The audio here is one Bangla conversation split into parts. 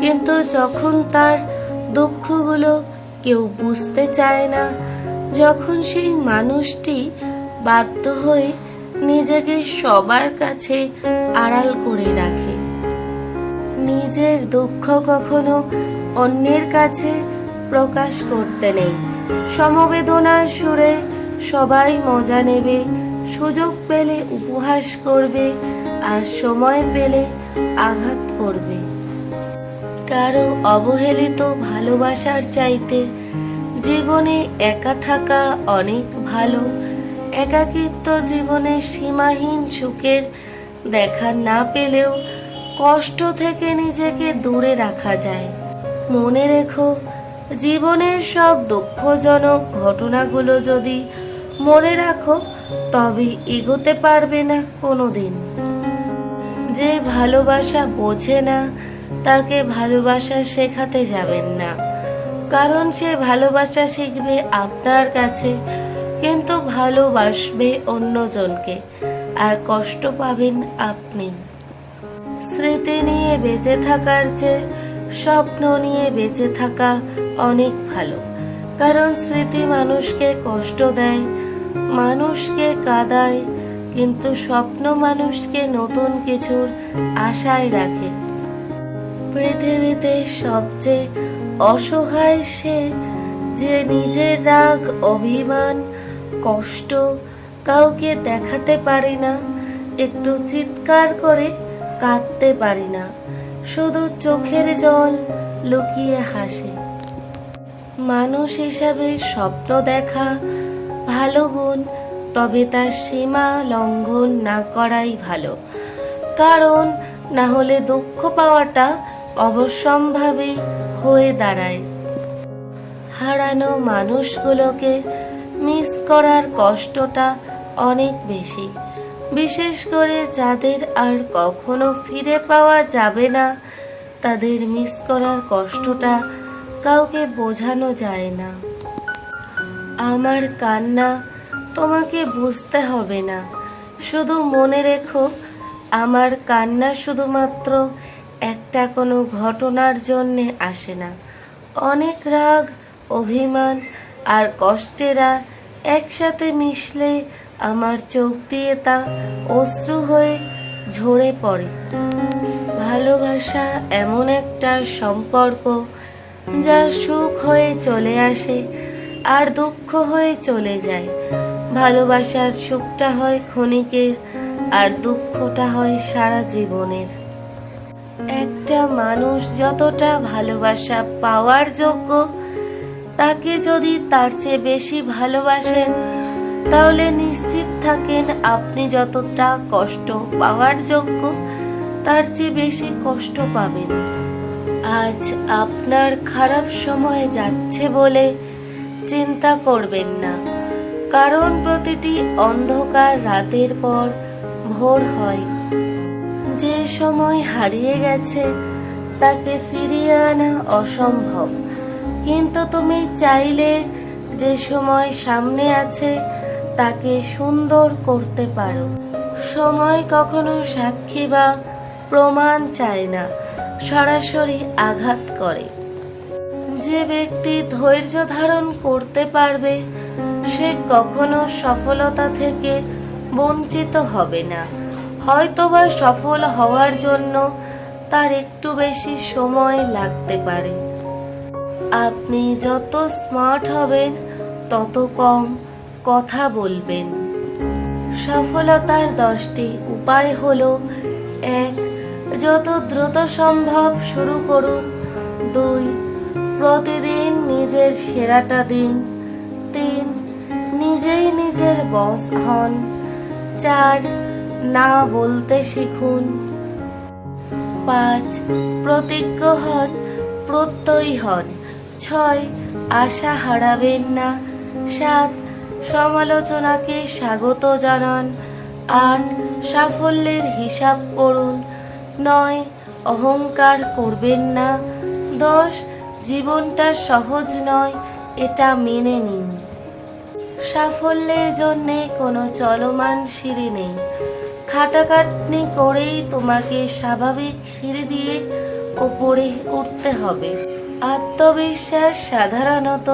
কিন্তু যখন তার দুঃখগুলো কেউ বুঝতে চায় না, যখন সেই মানুষটি বাধ্য হয়ে নিজেকে সবার কাছে আড়াল করে রাখে। নিজের দুঃখ কখনো অন্যের কাছে প্রকাশ করতে নেই। সমবেদনার সুরে সবাই মজা নেবে, সুযোগ পেলে উপহাস করবে, আর সময় পেলে আঘাত করবে। কারও অবহেলিত ভালোবাসার চাইতে জীবনে একা থাকা অনেক ভালো। একাকিত্ব জীবনে সীমাহীন সুখের দেখা না পেলেও কষ্ট থেকে নিজেকে দূরে রাখা যায়। মনে রেখো, জীবনের সব দুঃখজনক ঘটনাগুলো যদি মনে রাখো, তবে এগোতে পারবে না কোনোদিন। যে ভালোবাসা বোঝে না তাকে ভালোবাসা শেখাতে যাবেন না। কারণ সে ভালোবাসা শিখবে আপনার কাছে, কিন্তু ভালোবাসবে অন্যজনকে, আর কষ্ট পাবেন আপনি। স্মৃতি নিয়ে বেঁচে থাকার চেয়ে স্বপ্ন নিয়ে বেঁচে থাকা অনেক ভালো। কারণ স্মৃতি মানুষকে কষ্ট দেয়, মানুষকে কাদায়, কিন্তু স্বপ্ন মানুষকে নতুন কিছুর আশায় রাখে। পৃথিবীতে সবচেয়ে অসহায় সে যে নিজের রাগ, অভিমান, কষ্ট কাউকে দেখাতে পারি না, একটু চিৎকার করে কাঁদতে পারি না, শুধু চোখের জল লুকিয়ে হাসে। মানুষ হিসাবে স্বপ্ন দেখা ভালো গুণ, তবে তার সীমা লঙ্ঘন না করাই ভালো। কারণ না হলে দুঃখ পাওয়াটা অবশ্যম্ভাবী হয়ে দাঁড়ায়। হারানো মানুষগুলোকে মিস করার কষ্টটা অনেক বেশি। বিশেষ করে যাদের আর কখনো ফিরে পাওয়া যাবে না, তাদের মিস করার কষ্টটা কাউকে বোঝানো যায় না। আমার কান্না তোমাকে বুঝতে হবে না। শুধু মনে রেখো, আমার কান্না শুধুমাত্র একটা কোনো ঘটনার জন্যে আসে না। অনেক রাগ, অভিমান আর কষ্টেরা একসাথে মিশলে আমার চোখ দিয়ে তা অশ্রু হয়ে ঝরে পড়ে। ভালোবাসা এমন একটা সম্পর্ক যা সুখ হয়ে চলে আসে আর দুঃখ হয়ে চলে যায়। ভালোবাসার সুখটা হয় ক্ষণিকের আর দুঃখটা হয় সারা জীবনের। একটা মানুষ যতটা ভালোবাসা পাওয়ার যোগ্য, তাকে যদি তার চেয়ে বেশি ভালোবাসেন, তাহলে নিশ্চিত থাকেন আপনি যতটা কষ্ট পাওয়ার যোগ্য, তার চেয়ে বেশি কষ্ট পাবেন। আজ আপনার খারাপ সময় যাচ্ছে বলে চিন্তা করবেন না, কারণ প্রতিটি অন্ধকার রাতের পর ভোর হয়। সময় হারিয়ে গেছে, তাকে ফিরিয়ে আনা অসম্ভব। কিন্তু তুমি চাইলে যে সময় সামনে আছে, তাকে সুন্দর করতে পারো। সময় কখনো সাক্ষী বা প্রমাণ চায় না, সরাসরি আঘাত করে। যে ব্যক্তি ধৈর্য ধারণ করতে পারবে, সে কখনো সফলতা থেকে বঞ্চিত হবে না। হয়তোবা সফল হওয়ার জন্য তার একটু বেশি সময় লাগতে পারে। আপনি যত স্মার্ট হবেন, তত কম কথা বলবেন। সফলতার দশটি উপায় হলো, এক, যত দ্রুত সম্ভব শুরু করুন। দুই, প্রতিদিন নিজের সেরাটা দিন। তিন, নিজেই নিজের বস হন। চার না বলতে শিখুন। পাঁচ, প্রতিজ্ঞ হন, প্রত্যয়ী হন। ছয়, আশা হারাবেন না। সাত, সমালোচনাকে স্বাগত জানান। আট, সাফল্যের হিসাব করুন। নয়, অহংকার করবেন না। দশ, জীবনটা সহজ নয়, এটা মেনে নিন। সাফল্যের জন্যে কোনো চলমান সিঁড়ি নেই। খাটাখাটনি করেই তোমাকে স্বাভাবিক সিঁড়ি দিয়ে ওপরে উঠতে হবে। আত্মবিশ্বাস সাধারণত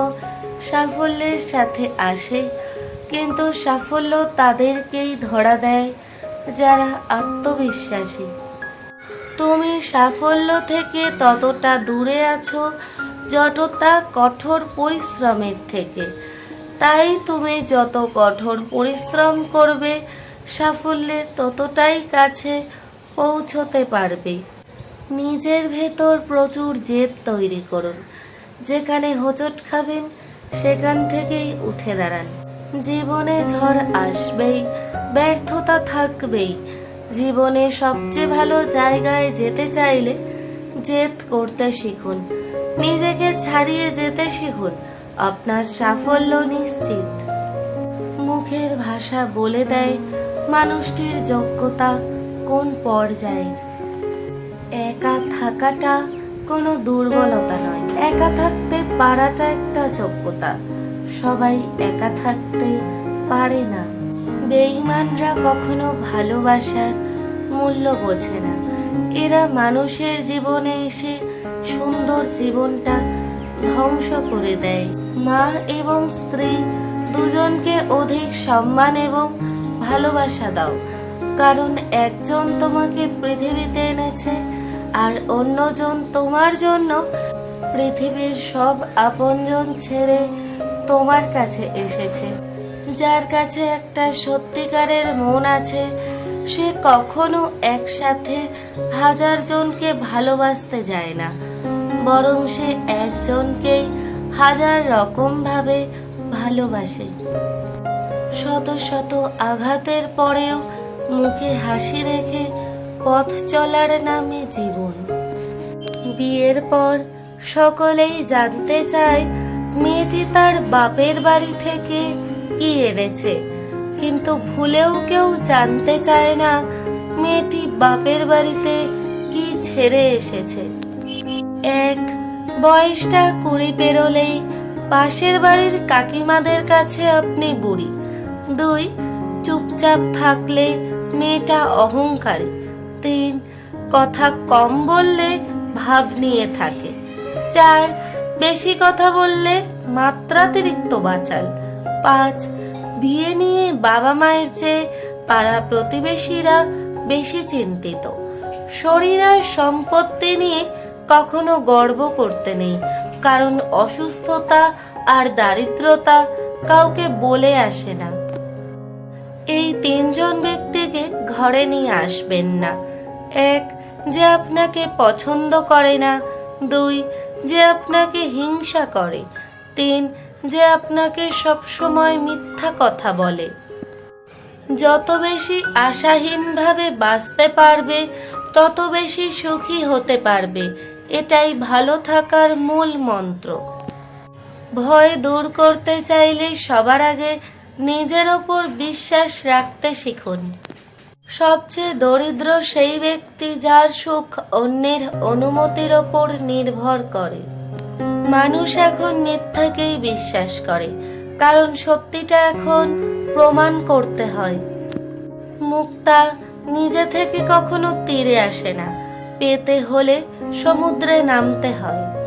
সাফল্যের সাথে আসে, কিন্তু সাফল্য তাদেরকেই ধরা দেয় যারা আত্মবিশ্বাসী। তুমি সাফল্য থেকে ততটা দূরে আছো যতটা কঠোর পরিশ্রমের থেকে। তাই তুমি যত কঠোর পরিশ্রম করবে সাফল্যের ততটাই কাছে পৌঁছতে পারবে। নিজের ভেতর প্রচুর জেদ তৈরি করুন। যেখানে হোঁচট খাবেন, সেখান থেকেই উঠে দাঁড়ান। জীবনে ঝড় আসবেই, ব্যর্থতা থাকবেই। জীবনে সবচেয়ে ভালো জায়গায় যেতে চাইলে জেদ করতে শিখুন। নিজেকে ছাড়িয়ে যেতে শিখুন। আপনার সাফল্য নিশ্চিত। মুখের ভাষা বলে দেয় মানুষটির যোগ্যতা কোন পর্যায়ে? একা থাকাটা কোনো দুর্বলতা নয়। একা থাকতে পারাটা একটা যোগ্যতা। সবাই একা থাকতে পারে না। বেঈমানরা কখনো ভালোবাসার মূল্য বোঝে না। এরা মানুষের জীবনে এসে সুন্দর জীবনটা ধ্বংস করে দেয়। মা এবং স্ত্রী দুজনকে অধিক সম্মান এবং ভালোবাসা দাও। কারণ একজন তোমাকে পৃথিবীতে এনেছে আর অন্যজন তোমার জন্য পৃথিবীর সব আপনজন ছেড়ে তোমার কাছে এসেছে। যার কাছে একটা সত্যিকারের মন আছে, সে কখনো একসাথে হাজার জনকে ভালোবাসতে যায় না। বরং সে একজনকেই হাজার রকম ভাবে ভালোবাসে। শত শত আঘাতের পরেও মুখে হাসি রেখে পথ চলার নামে জীবন। বিয়ের পর সকলেই জানতে চায়, মেয়েটি তার বাপের বাড়ি থেকে কি এনেছে। কিন্তু ভুলেও কেউ জানতে চায় না মেয়েটি বাপের বাড়িতে কি ছেড়ে এসেছে। এক, বয়সটা কুড়ি পেরোলেই পাশের বাড়ির কাকিমাদের কাছে আপনি বুড়ি। দুই, চুপচাপ থাকলে মেয়েটা অহংকারী। তিন, কথা কম বললে ভাব নিয়ে থাকে। চার, বেশি কথা বললে মাত্রাতিরিক্ত বাচাল। পাঁচ, বিয়ে নিয়ে বাবা মায়ের চেয়ে পাড়া প্রতিবেশীরা বেশি চিন্তিত। শরীর আর সম্পত্তি নিয়ে কখনো গর্ব করতে নেই, কারণ অসুস্থতা আর দারিদ্রতা কাউকে বলে আসে না। এই তিনজন ব্যক্তিকে ঘরে নিয়ে আসবেন না। এক, যে আপনাকে পছন্দ করে না। দুই, যে আপনাকে হিংসা করে। তিন, যে আপনাকে সবসময় মিথ্যা কথা বলে। যত বেশি আশাহীনভাবে বাঁচতে পারবে, তত বেশি সুখী হতে পারবে। এটাই ভালো থাকার মূল মন্ত্র। ভয় দূর করতে চাইলে সবার আগে নিজের ওপর বিশ্বাস রাখতে শিখুন। সবচেয়ে দরিদ্র সেই ব্যক্তি যার সুখ অন্যের অনুমতির ওপর নির্ভর করে। মানুষ এখন মিথ্যাকেই বিশ্বাস করে, কারণ সত্যিটা এখন প্রমাণ করতে হয়। মুক্তা নিজে থেকে কখনো তীরে আসে না, পেতে হলে সমুদ্রে নামতে হয়।